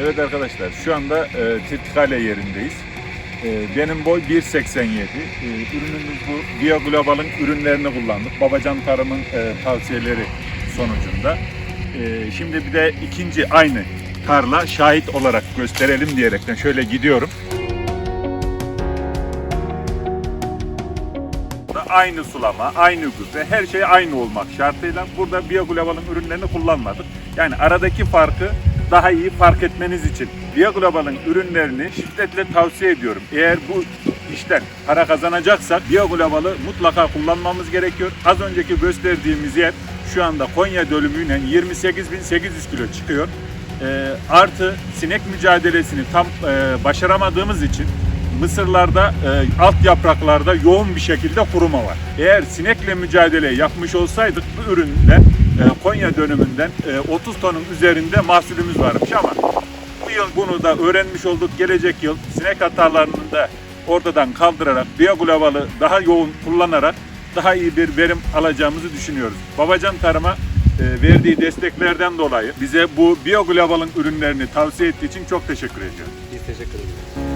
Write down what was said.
Evet arkadaşlar şu anda e, Tirtikale yerindeyiz. E, benim boy 1.87. E, ürünümüz bu. Bio Global'ın ürünlerini kullandık. Babacan Tarım'ın e, tavsiyeleri sonucunda. E, şimdi bir de ikinci aynı tarla şahit olarak gösterelim diyerekten şöyle gidiyorum. Aynı sulama, aynı gübre, her şey aynı olmak şartıyla burada Bioglobal'ın ürünlerini kullanmadık. Yani aradaki farkı daha iyi fark etmeniz için Bioglobal'ın ürünlerini şiddetle tavsiye ediyorum. Eğer bu işten para kazanacaksak Bioglobal'ı mutlaka kullanmamız gerekiyor. Az önceki gösterdiğimiz yer şu anda Konya dönümüyle 28.800 kilo çıkıyor. Ee, artı sinek mücadelesini tam e, başaramadığımız için Mısırlarda e, alt yapraklarda yoğun bir şekilde kuruma var. Eğer sinekle mücadele yapmış olsaydık bu üründen e, Konya dönümünden e, 30 tonun üzerinde mahsulümüz varmış ama bu yıl bunu da öğrenmiş olduk. Gelecek yıl sinek hatalarını da ortadan kaldırarak biyoglobalı daha yoğun kullanarak daha iyi bir verim alacağımızı düşünüyoruz. Babacan Tarım'a e, verdiği desteklerden dolayı bize bu biyoglobalın ürünlerini tavsiye ettiği için çok teşekkür ediyorum. Biz teşekkür ederiz.